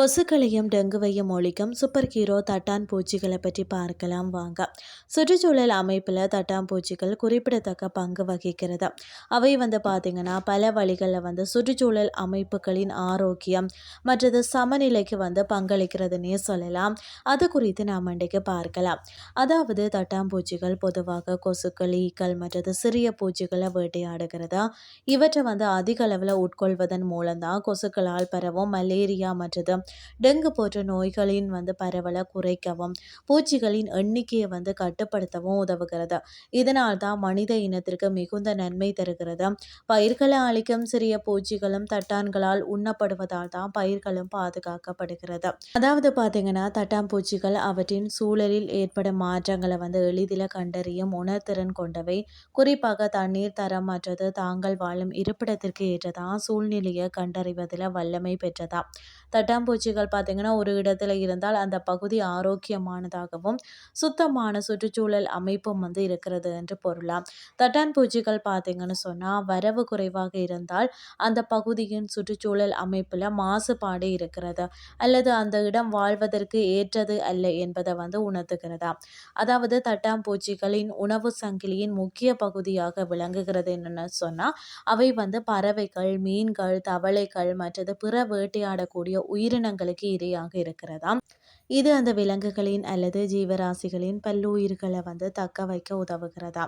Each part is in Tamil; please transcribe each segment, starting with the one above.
கொசுக்களையும் டெங்குவையும் ஒழிக்கும் சூப்பர் ஹீரோ தட்டான் பூச்சிகளை பற்றி பார்க்கலாம் வாங்க. சுற்றுச்சூழல் அமைப்பில் தட்டான் பூச்சிகள் குறிப்பிடத்தக்க பங்கு வகிக்கிறது. அவை வந்து பார்த்திங்கன்னா பல வழிகளில் வந்து சுற்றுச்சூழல் அமைப்புகளின் ஆரோக்கியம் மற்றது சமநிலைக்கு வந்து பங்களிக்கிறதுனே சொல்லலாம். அது குறித்து நாம் இன்றைக்கு பார்க்கலாம். அதாவது தட்டாம்பூச்சிகள் பொதுவாக கொசுக்கள் ஈக்கள் மற்றது சிறிய பூச்சிகளை வேட்டையாடுகிறதா? இவற்றை வந்து அதிக அளவில் உட்கொள்வதன் மூலம்தான் கொசுக்களால் பரவும் மலேரியா மற்றது டெங்கு போன்ற நோய்களின் வந்து பரவலை குறைக்கவும் பூச்சிகளின் எண்ணிக்கையை வந்து கட்டுப்படுத்தவும் உதவுகிறது. இதனால் தான் மனித இனத்திற்கு மிகுந்த நன்மை தருகிறது. பயிர்களை அழிக்கும் சிறிய பூச்சிகளும் தட்டான்களால் உண்ணப்படுவதால் தான் பயிர்களும் பாதுகாக்கப்படுகிறது. அதாவது பார்த்தீங்கன்னா தட்டாம்பூச்சிகள் அவற்றின் சூழலில் ஏற்படும் மாற்றங்களை வந்து எளிதில் கண்டறியும் உணர்திறன் கொண்டவை. குறிப்பாக தண்ணீர் தரம் மற்றது தாங்கள் வாழும் இருப்பிடத்திற்கு ஏற்றதா சூழ்நிலையை கண்டறிவதில் வல்லமை பெற்றதா. தட்டாம்பூச்சி பூச்சிகள் பார்த்திங்கன்னா ஒரு இடத்துல இருந்தால் அந்த பகுதி ஆரோக்கியமானதாகவும் சுத்தமான சுற்றுச்சூழல் அமைப்பும் வந்து இருக்கிறது என்று பொருளாம். தட்டான் பூச்சிகள் பார்த்திங்கன்னு சொன்னால் வரவு குறைவாக இருந்தால் அந்த பகுதியின் சுற்றுச்சூழல் அமைப்பில் மாசுபாடு இருக்கிறது அல்லது அந்த இடம் வாழ்வதற்கு ஏற்றது அல்ல என்பதை வந்து உணர்த்துகிறதா அதாவது தட்டாம்பூச்சிகளின் உணவு சங்கிலியின் முக்கிய பகுதியாக விளங்குகிறது என்னென்னு சொன்னால் அவை வந்து பறவைகள் மீன்கள் தவளைகள் மற்றது பிற வேட்டையாடக்கூடிய உயிரின உயிரினங்களுக்கு இரையாக இருக்கிறதாம். இது அந்த விலங்குகளின் அல்லது ஜீவராசிகளின் பல்லுயிர்களை வந்து தக்க வைக்க உதவுகிறதா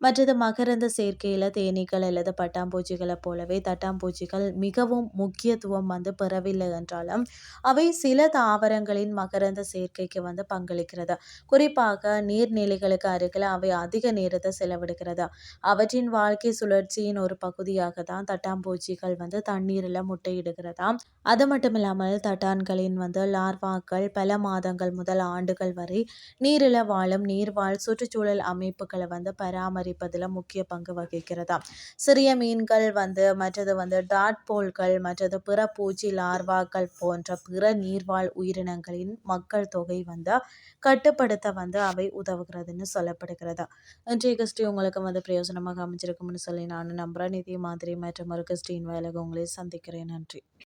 மற்றது மகரந்த சேர்க்கையில் தேனீக்கள் அல்லது பட்டாம்பூச்சிகளை போலவே தட்டாம்பூச்சிகள் மிகவும் முக்கியத்துவம் வந்து பெறவில்லை என்றாலும் அவை சில தாவரங்களின் மகரந்த சேர்க்கைக்கு வந்து பங்களிக்கிறது. குறிப்பாக நீர்நிலைகளுக்கு அருகில் அவை அதிக நேரத்தை செலவிடுகிறது. அவற்றின் வாழ்க்கை சுழற்சியின் ஒரு பகுதியாக தான் தட்டாம்பூச்சிகள் வந்து தண்ணீரில் முட்டையிடுகிறதாம். அது மட்டும் இல்லாமல் பட்டான்களின் வந்து லார்வாக்கள் பல மாதங்கள் முதல் ஆண்டுகள் வரை நீரில் வாழும் நீர்வாழ் சுற்றுச்சூழல் அமைப்புகளை வந்து பராமரிப்பதில் முக்கிய பங்கு வகிக்கிறதா. சிறிய மீன்கள் வந்து மற்றது வந்து டாட் போல்கள் மற்றது பிற பூச்சி லார்வாக்கள் போன்ற பிற நீர்வாழ் உயிரினங்களின் மக்கள் தொகை வந்து கட்டுப்படுத்த வந்து அவை உதவுகிறதுன்னு சொல்லப்படுகிறது. இன்றைய கிறிஸ்டி உங்களுக்கு வந்து பிரயோஜனமாக அமைஞ்சிருக்கும்னு சொல்லி நான் நம்புகிறேன் இதே மாதிரி மற்றும் ஒரு கிறிஸ்டின் வேலைக்கு உங்களை சந்திக்கிறேன். நன்றி.